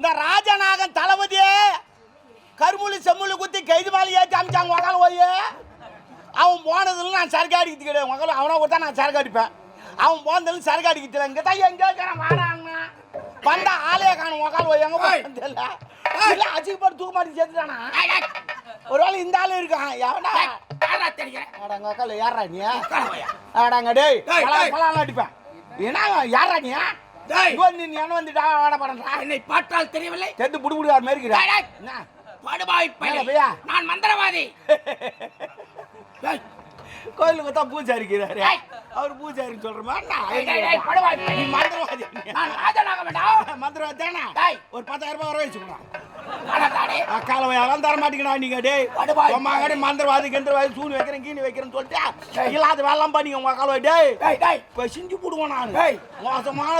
இந்த ராஜநாகன் தளபதியே கருமுழி செம்முழி குத்தி கைது மேலே ஏற்றி அமிச்சாங்க உக்கால போய் அவன் போனதுல நான் சரக்கு அடிக்கிறது கிடையாது உக்கால அவனை கொடுத்தா நான் சரக்கு அடிப்பேன். அவன் போனதுல சரக்கு அடிக்கிறது இங்கே தான் எங்கே இருக்கிறான் வாடாங்க வந்தா ஆளே காணும் உக்கால போய் எங்கே போய் தெரியல. இல்லை அச்சுக்கு போட்டு தூக்க மாட்டி சேர்த்துட்டானா? ஏய், ஒருவேளை இந்த ஆள் இருக்கான் எவனா? யாரா தெரிகிறேன்? ஆடாங்க உக்கால யாரா நீ. ஆடாங்க டேய். பலாம் அடிப்பேன். என்ன யாரா நீ? நீ என்ன வந்துட்டா வாட பண்றா என்னை பார்த்தால் தெரியவில்லை. செத்து புடி புடி மாதிரி இருக்கிறா. மேல போயா. நான் மந்திரவாதி. கோயிலுக்கு தான் பூஜாரி இருக்கிறாரு. அவர் பூஜாரின்னு சொல்றமா. மந்திரவாதி வேண்டாம். மந்திரவாதி தானே. ஒரு பத்தாயிரம் ரூபாய் வர வச்சுக்கலாம் அக்கால எல்லாம் தர மாட்டீங்கடா நீங்க டேய். மகனே மந்திரவாதி கிண்டவாதி சூனி வைக்கிறேன் கீனி வைக்கிறேன்னு சொல்லிட்டு இல்லாத வேலை பண்ணீங்க உங்க டேய். இப்போ செஞ்சு போடுவோம் நான். மோசமான